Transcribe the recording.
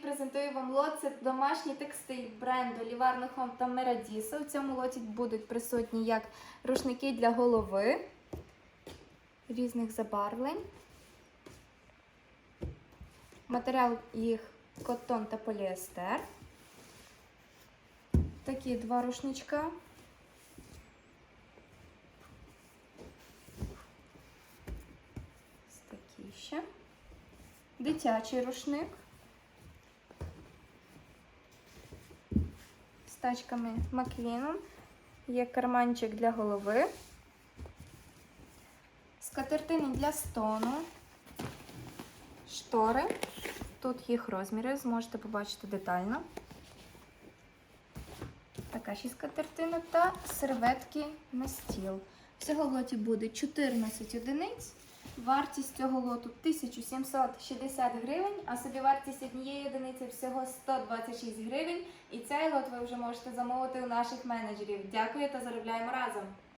презентую вам лот. Це домашній текстиль бренду Ліварно Хом та Мерадіса. У цьому лоті будуть присутні як рушники для голови різних забарвлень. Матеріал їх котон та поліестер. Такі два рушничка. Ось такі ще. Дитячий рушник. Тачками Макліном. Є карманчик для голови. Скатертини для стону. Штори. Тут їх розміри, зможете побачити детально. Така ще скатертина та серветки на стіл. Всього в лоті буде 14 одиниць. Вартість цього лоту 1760 гривень, а собівартість однієї одиниці всього 126 гривень. І цей лот ви вже можете замовити у наших менеджерів. Дякую та заробляємо разом!